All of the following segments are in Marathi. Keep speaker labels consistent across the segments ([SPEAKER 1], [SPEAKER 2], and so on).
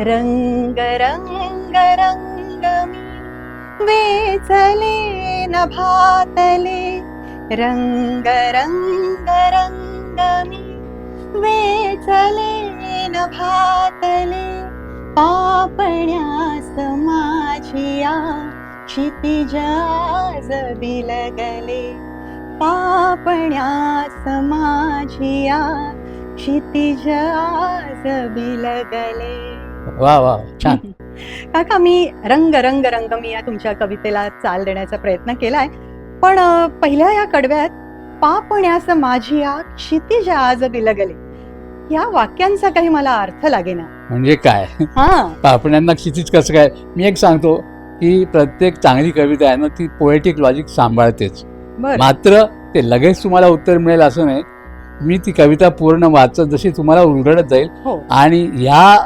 [SPEAKER 1] रंग रंग रंग मी वेचले नभातले रंग रंग रंग मी वेचले नभातले पापण्यास माझिया क्षितिजाज बिलगले पापण्यास माझिया क्षितिजाज बिलगले।
[SPEAKER 2] वा वा छान.
[SPEAKER 1] काका मी रंग रंग रंग मी या तुमच्या कवितेला चाल देण्याचा प्रयत्न केलाय. पण पहिल्या या कडव्यात पापण्यास माझी या क्षितिज आज बिलगले या वाक्यांचा काही मला अर्थ लागेना.
[SPEAKER 2] म्हणजे काय?
[SPEAKER 1] हा.
[SPEAKER 2] पापण्यांना क्षितिज कसं काय? मी एक सांगतो की प्रत्येक चांगली कविता आहे ना ती पोएटिक लॉजिक सांभाळतेच. मात्र ते लगेच तुम्हाला उत्तर मिळेल असं नाही. मी ती कविता पूर्ण वाचत जशी तुम्हाला उलगडत जाईल.
[SPEAKER 1] हो.
[SPEAKER 2] आणि ह्या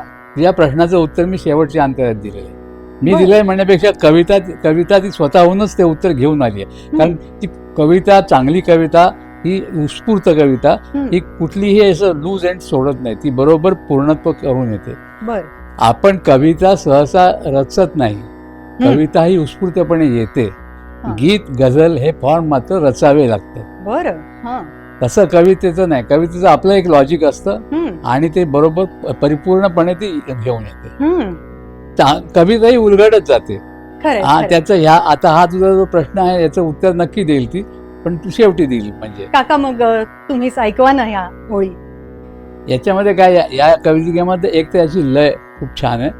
[SPEAKER 2] या प्रश्नाचं उत्तर मी शेवटच्या अंतरात दिलेलं आहे. मी. दिलंय म्हणण्यापेक्षा कविता कविता ती स्वतःहूनच ते उत्तर घेऊन आली आहे. कारण ती कविता चांगली कविता ही उत्स्फूर्त कविता. ही. कुठलीही असं लूज एंड सोडत नाही. ती बरोबर पूर्णत्व करून येते. आपण कविता सहसा रचत नाही. कविता ही उत्स्फूर्तपणे येते. गीत गझल हे फॉर्म मात्र रचावे लागते.
[SPEAKER 1] बर.
[SPEAKER 2] तसं कवितेचं नाही. कवितेचं आपलं एक लॉजिक असतं आणि ते बरोबर परिपूर्णपणे ती घेऊन येते. कविताही उलगडत जाते. हा. त्याचं ह्या आता हा तुझा जो प्रश्न आहे याचं उत्तर नक्की देईल ती पण तू शेवटी देईल म्हणजे.
[SPEAKER 1] काका मग तुम्हीच ऐकवा ना या ओळी.
[SPEAKER 2] याच्यामध्ये काय या- कवितेमध्ये एक तर याची लय खूप छान आहे.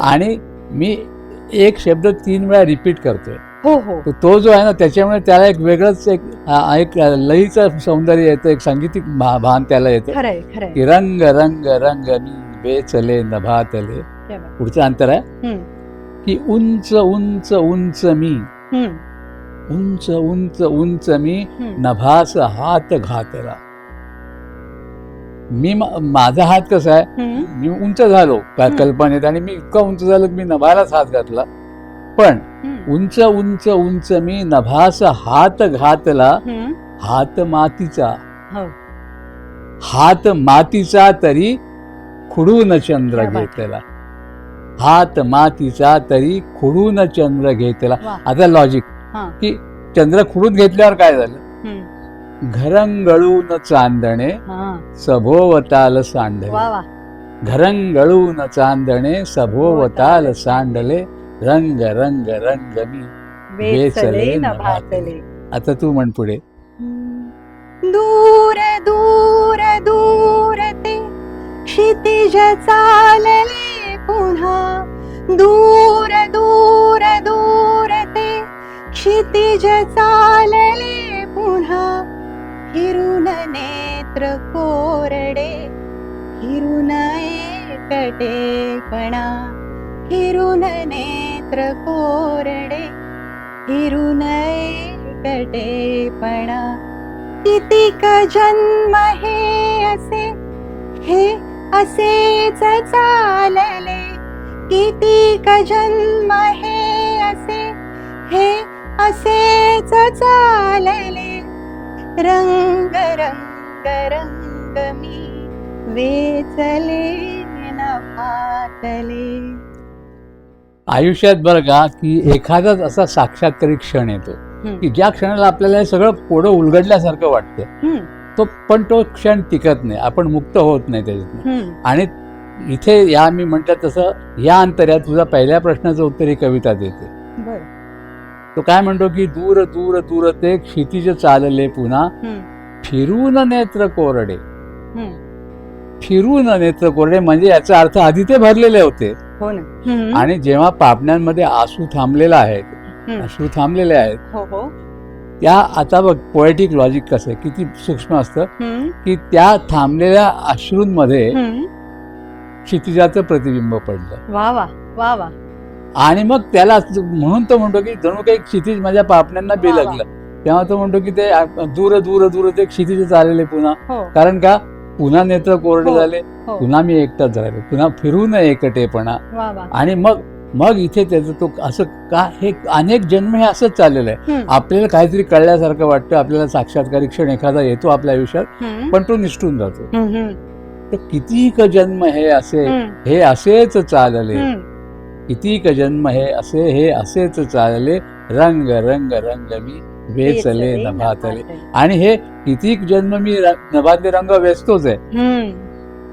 [SPEAKER 2] आणि मी एक शब्द तीन वेळा रिपीट करतोय.
[SPEAKER 1] हो हो.
[SPEAKER 2] तर तो जो आहे ना त्याच्यामुळे त्याला एक वेगळंच एक आ- एक लईचं सौंदर्य येतं एक सांगीतिक भा- भान त्याला येतं.
[SPEAKER 1] खरंय खरंय.
[SPEAKER 2] की रंग रंग रंग मी बेचले नभातले.
[SPEAKER 1] क्या बात.
[SPEAKER 2] पुढचं अंतर आहे?
[SPEAKER 1] हम्म,
[SPEAKER 2] की उंच उंच उंच मी.
[SPEAKER 1] हम्म,
[SPEAKER 2] उंच उंच उंच मी
[SPEAKER 1] हम्म.
[SPEAKER 2] नभास हात घातला. मी मा- माझा हात कसा आहे?
[SPEAKER 1] हम्म,
[SPEAKER 2] मी उंच झालो का-
[SPEAKER 1] हम्म.
[SPEAKER 2] कल्पनेत आणि मी इतका उंच झालो की मी नभालाच हात घातला. पण
[SPEAKER 1] हम्म,
[SPEAKER 2] उंच उंच उंच मी नभास हात घातला. हात मातीचा.
[SPEAKER 1] हो.
[SPEAKER 2] हात मातीचा तरी खुडून चंद्र. घेतला. हात मातीचा तरी खुडून चंद्र घेतला. आता लॉजिक. की चंद्र खुडून घेतल्यावर काय झालं? घरंगळून चांदणे. सभोवताल सांडले. घरंगळून चांदणे सभोवताल. सांडले. रंग रंग रंग मी
[SPEAKER 1] वेचले न भातले
[SPEAKER 2] आता तू म्हण पुढे.
[SPEAKER 1] दूर दूर दूर ते क्षितिज चालले पुन्हा. दूर दूर दूर ते क्षितिज चालले पुन्हा. हिरून नेत्र कोरडे हिरून एकटेपणा हिरून नेत्र कोरडे हिरून किती कितीक जन्म हे असे हे असेच चालले. कितीक जन्म हे असे हे असेच चालले. रंग रंग रंग मी वेचले न पातले
[SPEAKER 2] आयुष्यात बरं का की एखादाच असा साक्षात्कारी क्षण येतो. की ज्या क्षणाला आपल्याला हे सगळं पुढं उलगडल्यासारखं वाटतं तो पण तो क्षण टिकत नाही आपण मुक्त होत नाही त्याच्यातून
[SPEAKER 1] हम्म.
[SPEAKER 2] आणि इथे या मी म्हटलं तसं या अंतर्यात तुझा पहिल्या प्रश्नाचं उत्तर ही कविता देते. तो काय म्हणतो की दूर दूर दूर ते क्षितिज चालले पुन्हा फिरून नेत्र कोरडे. फिरून नेत्र कोरडे म्हणजे याचा अर्थ आधी ते भरलेले होते
[SPEAKER 1] हो ना.
[SPEAKER 2] आणि जेव्हा पापण्यांमध्ये आसू थांबलेला आहे. अश्रू थांबलेले आहेत
[SPEAKER 1] हो हो.
[SPEAKER 2] त्या आता बघ पोएटिक लॉजिक कसं आहे? किती सूक्ष्म असतं? की त्या थांबलेल्या अश्रूंमध्ये. क्षितिजाचं प्रतिबिंब पडलं.
[SPEAKER 1] वा वा वा वा.
[SPEAKER 2] आणि मग त्याला म्हणून तो म्हणतो की जणू काही क्षितिज माझ्या पापण्यांना
[SPEAKER 1] वा,
[SPEAKER 2] बिलगलं. तेव्हा तो म्हणतो की ते दूर दूर दूर ते क्षितिज चाललेले पुन्हा.
[SPEAKER 1] हो.
[SPEAKER 2] कारण का? पुन्हा नेत्र कोरडे
[SPEAKER 1] हो,
[SPEAKER 2] झाले
[SPEAKER 1] हो.
[SPEAKER 2] पुन्हा मी एकटाच झालो पुन्हा फिरून एकटेपणा.
[SPEAKER 1] वा वा.
[SPEAKER 2] आणि मग मग इथे त्याचं तो असं का हे अनेक जन्म हे असंच चाललेलं आहे. आपल्याला काहीतरी कळल्यासारखं वाटतं आपल्याला साक्षात्कारी क्षण एखादा येतो आपल्या आयुष्यात पण तो निष्ठून जातो. तर कितीक जन्म हे असे हे असेच चालले.
[SPEAKER 1] हम्म.
[SPEAKER 2] कितीक जन्म हे असे हे असेच चालले. रंग रंग रंग मी वेचले नभातले आणि हे कितीक जन्म मी नभातले रंग वेचतोच आहे.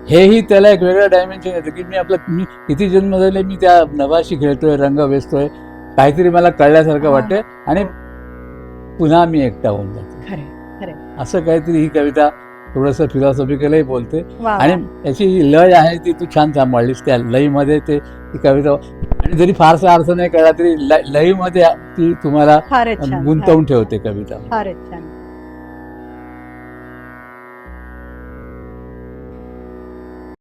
[SPEAKER 2] हेही त्याला एक वेगळं डायमेन्शन येतं की मी आपलं मी किती जन्म झाले मी त्या नभाशी खेळतोय रंग वेचतोय काहीतरी मला कळल्यासारखं. वाटतंय आणि पुन्हा मी एकटा होऊन जातो. असं काहीतरी ही कविता थोडंसं फिलॉसॉफिकलही बोलते. आणि. याची लय आहे ती तू छान सांभाळलीस. त्या लयमध्ये ते ती कविता जरी फारसा अर्थ नाही कळला तरी ल- लयमध्ये ती तुम्हाला गुंतवून ठेवते कविता.
[SPEAKER 1] फारच छान.